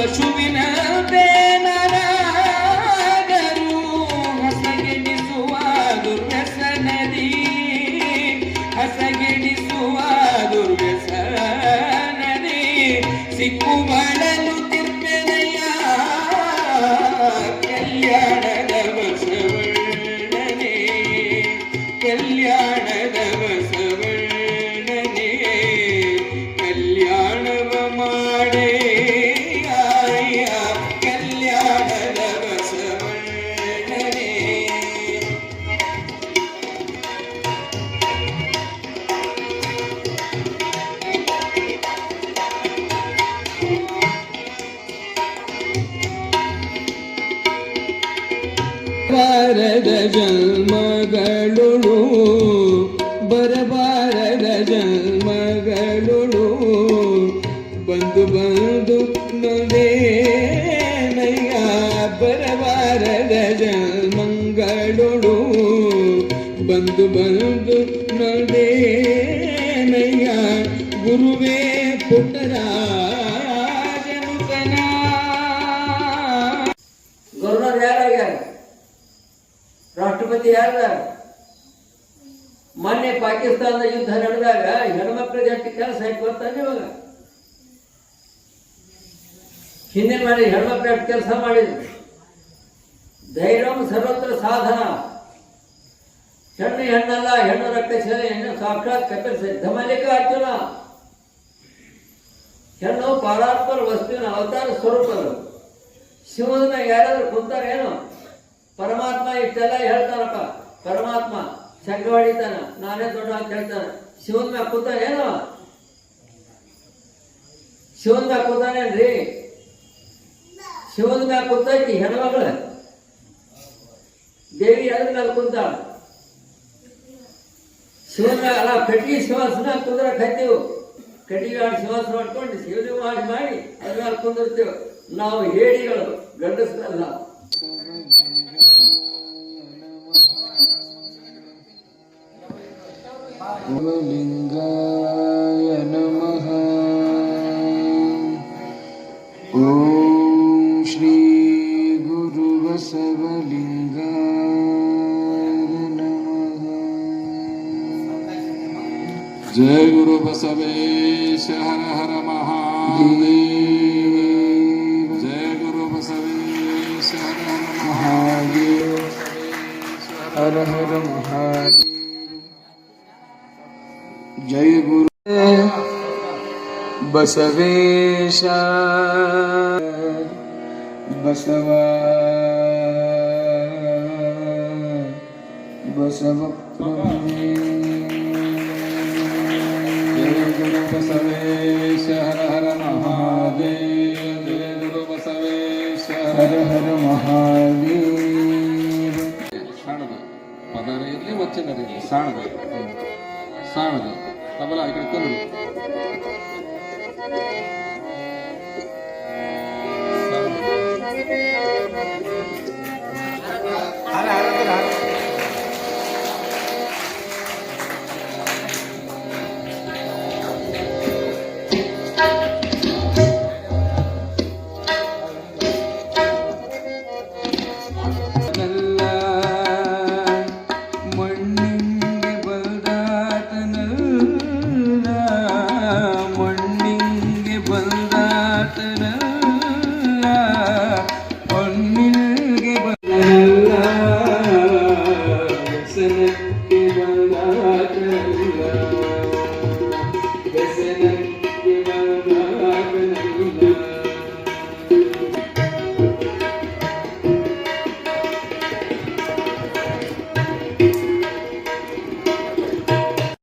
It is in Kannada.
ಪಶುವಿನಂತೆ ನರಾಗರು ಹಸಗೆಡಿಸುವ ದುರ್ವ್ಯಸನದಿ. ಹಸಗೆಡಿಸುವ ದುರ್ವ್ಯಸನದಿ. ಸಿಕ್ಕು ಮಾಡಲು ತಿರ್ಪೆನೆಯ ಕಲ್ಯಾಣದ ಬಸವಣ್ಣನೇ. ಕಲ್ಯಾಣದ ಬಸವಣ್ಣನೇ ಬಾರದ ಜನ್ಮಗಳು ಬರಬಾರದ ಜನ್ಮಗಳು ಬಂದು ಬಂದು ನೊಂದೇನಯ್ಯ ಬರಬಾರದ ಜನ್ಮಗಳು ಬಂದು ಬಂದು ನೊಂದೇನಯ್ಯ ಗುರುವೇ ಪುಟ್ಟರಾಜನುತನ ಯಾರ್ಯಾರ ಮೊನ್ನೆ ಪಾಕಿಸ್ತಾನದ ಯುದ್ಧ ನಡೆದಾಗ ಹೆಣ್ಮಕ್ಳಿಗೆ ಎಷ್ಟು ಕೆಲಸ ಆಯ್ತು ಗೊತ್ತಾನೆ ಇವಾಗ ಹಿಂದೆ ಮಾಡಿ ಹೆಣ್ಮಕ್ಳು ಎಷ್ಟು ಕೆಲಸ ಮಾಡಿದ್ರು? ಧೈರ್ಯಂ ಸರ್ವತ್ರ ಸಾಧನ. ಹೆಣ್ಣು ಹೆಣ್ಣಲ್ಲ, ಹೆಣ್ಣು ರಕ್ತ ಸೇನೆ ಹೆಣ್ಣು ಸಾಕ್ಷಾತ್ ಕಪಿಲ್ ಧಮಲಿಕ ಅರ್ಜುನ, ಹೆಣ್ಣು ಪಾರಾತ್ಮರ ವಸ್ತುವಿನ ಅವತಾರ ಸ್ವರೂಪಗಳು. ಶಿವನ ಯಾರಾದರೂ ಯಾರಾದ್ರೂ ಕುಂತಾರ ಏನು ಪರಮಾತ್ಮ ಇಷ್ಟೆಲ್ಲ ಹೇಳ್ತಾರಪ್ಪ. ಪರಮಾತ್ಮ ಹೊಡಿತಾನ ನಾನೇ ದೊಡ್ಡ ಅಂತ ಹೇಳ್ತಾನ. ಶಿವನ್ ಮ್ಯಾಗ ಕೂತಾನ ಏನು? ಶಿವನ ಮ್ಯಾಗ ಕೂತಾನೇನ್ರಿ? ಶಿವನ್ ಮ್ಯಾಗ ಕೂತೈತಿ ಹೆಣ್ಮಗಳ ದೇವಿ ಅದ್ರ ಮ್ಯಾಲ ಕುಂತಾಳ. ಶಿವನ ಮ್ಯಾಗ ಅಲ್ಲ ಕಟ್ಟಿಗೆ ಶಿವಾಸನ ಕುಂದ್ರ ಕತ್ತೀವು ಕಟ್ಟಿಗೆ ಆಡಿ ಶಿವಾಸನ ಮಾಡ್ಕೊಂಡು ಶಿವಲಿಂಗ ಮಾಡಿ ಮಾಡಿ ಅದ್ರ ಮ್ಯಾಲ ಕುಂದಿರ್ತೇವೆ. ನಾವು ಹೇಳಿಗಳು ಗಂಡಸರಲ್ಲ. लिङ्गाय नमः ॐ श्री गुरुबसवलिङ्गाय नमः जय गुरुबसवेश हर हर महादेव जय गुरु। बसवेश। बसवा। बसव जय गुरु बसवेश। हर हर महादेव। जय गुरु बसवेश। हर हर महादेव। ఇడ్లీ వచ్చింది అది సాణది సాణది తబలా ఇక్కడ కొందరు na